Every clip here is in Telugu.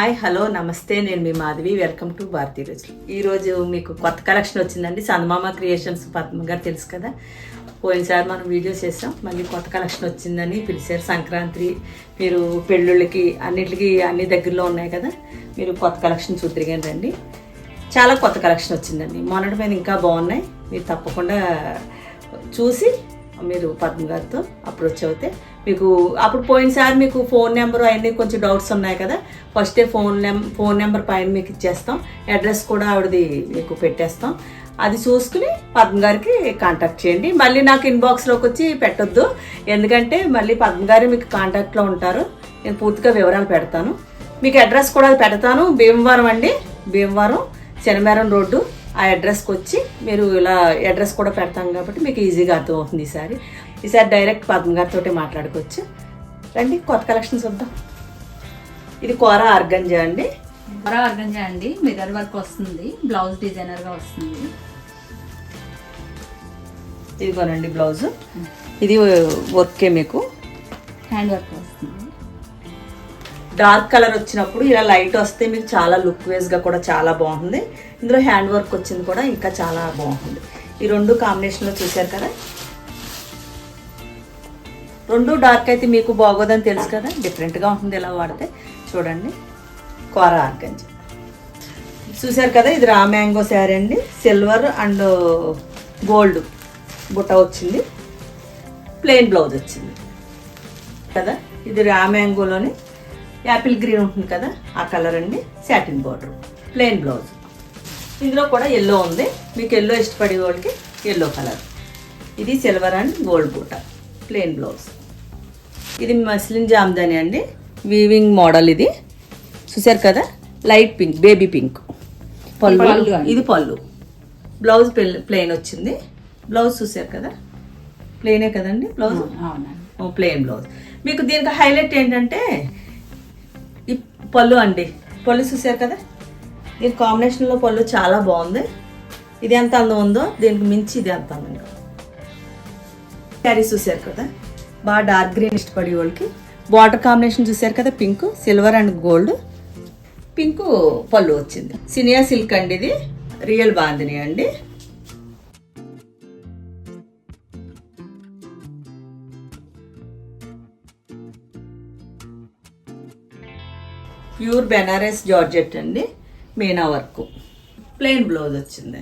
హాయ్ హలో నమస్తే నేను మీ మాధవి. వెల్కమ్ టు భారతీ రోజులు ఈరోజు మీకు కొత్త కలెక్షన్ వచ్చిందండి. సందమామ క్రియేషన్స్ పద్మ గారు తెలుసు కదా? పోయినసారి మనం వీడియో చేసాం. మళ్ళీ కొత్త కలెక్షన్ వచ్చిందని పిలిచారు. సంక్రాంతి మీరు పెళ్ళిళ్ళకి అన్నిటికి అన్ని దగ్గరలో ఉన్నాయి కదా? మీరు కొత్త కలెక్షన్ చూద్దరిగాని రండి. చాలా కొత్త కలెక్షన్ వచ్చిందండి. మొన్నటి మీద ఇంకా బాగున్నాయి. మీరు తప్పకుండా చూసి మీరు పద్మ గారితో అప్రోచ్ అవుతే మీకు అప్పుడు పోయినసారి మీకు ఫోన్ నెంబర్ అవన్నీ కొంచెం డౌట్స్ ఉన్నాయి కదా. ఫస్టే ఫోన్ నెం ఫోన్ నెంబర్ పైన మీకు ఇచ్చేస్తాం. అడ్రస్ కూడా ఆవిడది మీకు పెట్టేస్తాం. అది చూసుకుని పద్మ గారికి కాంటాక్ట్ చేయండి. మళ్ళీ నాకు ఇన్బాక్స్లోకి వచ్చి పెట్టొద్దు. ఎందుకంటే మళ్ళీ పద్మ గారు మీకు కాంటాక్ట్లో ఉంటారు. నేను పూర్తిగా వివరాలు పెడతాను. మీకు అడ్రస్ కూడా పెడతాను. భీమవరం అండి. భీమవరం శనివారం రోడ్డు. ఆ అడ్రస్కి వచ్చి మీరు ఇలా అడ్రస్ కూడా పెడతాం కాబట్టి మీకు ఈజీగా అర్థమవుతుంది ఈసారి ఈసారి డైరెక్ట్ పద్మ గారితో మాట్లాడుకోవచ్చు. రండి కొత్త కలెక్షన్స్ వద్దాం ఇది కూర ఆర్గంజా అండి. మరో ఆర్గంజా అండి. మిర్రర్ వర్క్ వస్తుంది. బ్లౌజ్ డిజైనర్గా వస్తుంది. ఇదిగోనండి బ్లౌజ్. ఇది వర్కే మీకు. హ్యాండ్ వర్క్ వస్తుంది. డార్క్ కలర్ వచ్చినప్పుడు ఇలా లైట్ వస్తే మీకు చాలా లుక్ వేస్గా కూడా చాలా బాగుంది. ఇందులో హ్యాండ్ వర్క్ వచ్చింది కూడా ఇంకా చాలా బాగుంటుంది ఈ రెండు కాంబినేషన్లో చూశారు కదా? రెండు డార్క్ అయితే మీకు బాగోదని తెలుసు కదా? డిఫరెంట్గా ఉంటుంది ఇలా వాడితే. చూడండి. కూర ఆర్గంజి. చూశారు కదా? ఇది రా మ్యాంగో శారీ అండి. సిల్వర్ అండ్ గోల్డ్ బుట్ట వచ్చింది. ప్లెయిన్ బ్లౌజ్ వచ్చింది. కదా? ఇది రా మ్యాంగోలోని యాపిల్ గ్రీన్ ఉంటుంది కదా ఆ కలర్ అండి. సాటిన్ బార్డర్ ప్లెయిన్ బ్లౌజ్ ఇందులో కూడా ఎల్లో ఉంది. మీకు ఎల్లో ఇష్టపడే వాళ్ళకి ఎల్లో కలర్ ఇది సిల్వర్ అండ్ గోల్డ్ బూట. ప్లెయిన్ బ్లౌజ్ ఇది మస్లిన్ జామ్దాని అండి. వీవింగ్ మోడల్ ఇది. చూసారు కదా? లైట్ పింక్ బేబీ పింక్ పళ్ళు. ఇది పళ్ళు బ్లౌజ్ ప్లెయిన్ వచ్చింది. బ్లౌజ్ చూసారు కదా? ప్లెయినే కదండి బ్లౌజ్ ప్లెయిన్ బ్లౌజ్ మీకు దీనికి హైలైట్ ఏంటంటే పళ్ళు అండి. పళ్ళు చూసారు కదా? దీని కాంబినేషన్లో పళ్ళు చాలా బాగుంది. ఇది ఎంత అందం ఉందో దీనికి మించి ఇది ఎంత అందం క్యారీ చూసారు కదా? బాగా డార్క్ గ్రీన్ ఇష్టపడే వాళ్ళకి. వాటర్ కాంబినేషన్ చూసారు కదా? Pink silver and gold pink పళ్ళు వచ్చింది. సినియా సిల్క్ అండి ఇది. రియల్ బాందిని అండి. ప్యూర్ బెనారస్ జార్జెట్ అండి మీనా వర్క్. ప్లెయిన్ బ్లౌజ్ వచ్చింది.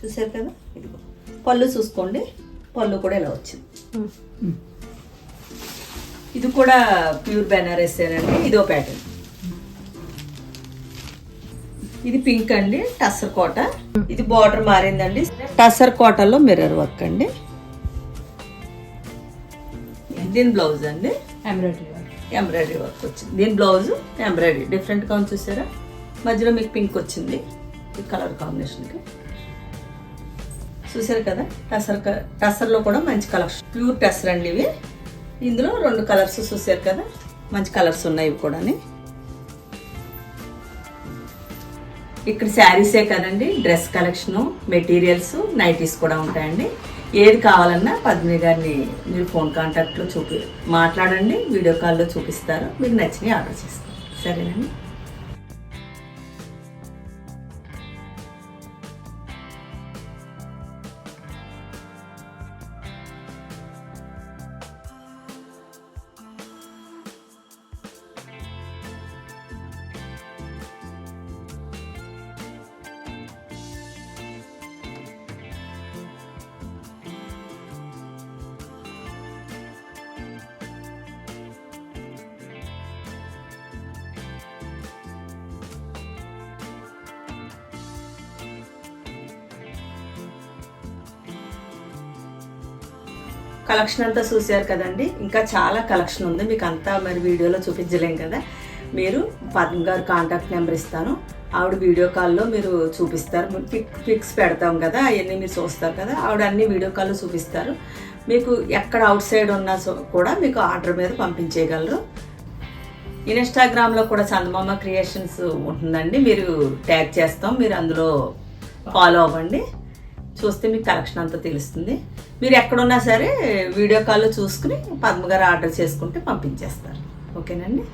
చూసారు కదా? ఇదిగో. పళ్ళు చూసుకోండి. పళ్ళు కూడా ఇలా వచ్చింది. ఇది కూడా ప్యూర్ బెనారస్ అండి ఇదో ప్యాటర్న్. ఇది పింక్ అండి టస్సర్ కోట. ఇది బార్డర్ మారిందండి. టస్సర్ కోటలో మిర్రర్ వర్క్ అండి. దీని బ్లౌజ్ అండి. ఎంబ్రాయిడరీ ఎంబ్రాయిడరీ వర్క్ వచ్చింది. దీని బ్లౌజ్ ఎంబ్రాయిడరీ డిఫరెంట్గా ఉంది చూసారా? మధ్యలో మీకు పింక్ వచ్చింది. ఈ కలర్ కాంబినేషన్కి చూసారు కదా? టసర్ క- టసర్లో కూడా మంచి కలర్స్ ప్యూర్ టసర్ అండి ఇవి. ఇందులో రెండు కలర్స్ చూసారు కదా? మంచి కలర్స్ ఉన్నాయి ఇవి కూడా ఇక్కడ శారీసే కదండి. డ్రెస్ కలెక్షను మెటీరియల్స్ నైటీస్ కూడా ఉంటాయండి. ఏది కావాలన్నా పద్మిని గారిని మీరు ఫోన్ కాంటాక్ట్లో చూపి మాట్లాడండి వీడియో కాల్లో చూపిస్తారు మీకు నచ్చినవి ఆర్డర్ చేస్తారు సరేనండి? కలెక్షన్ అంతా చూశారు కదండి. ఇంకా చాలా కలెక్షన్ ఉంది. మీకు అంతా మరి వీడియోలో చూపించలేం కదా. మీరు పద్మ గారు కాంటాక్ట్ నెంబర్ ఇస్తాను. ఆవిడ వీడియో కాల్లో మీరు చూపిస్తారు. ఫిక్స్ పిక్స్ పెడతాం కదా అవన్నీ మీరు చూస్తారు కదా. ఆవిడ అన్ని వీడియో కాల్లో చూపిస్తారు. మీకు ఎక్కడ అవుట్ సైడ్ ఉన్నా సో- కూడా మీకు ఆర్డర్ మీద పంపించేయగలరు. ఇన్స్టాగ్రామ్లో కూడా చందమామ క్రియేషన్స్ ఉంటుందండి. మీరు ట్యాగ్ చేస్తాం. మీరు అందులో ఫాలో అవ్వండి. చూస్తే మీకు కలెక్షన్ అంతా తెలుస్తుంది. మీరు ఎక్కడున్నా సరే వీడియో కాల్లో చూసుకుని పద్మ గారు ఆర్డర్ చేసుకుంటే పంపించేస్తారు. ఓకేనండి?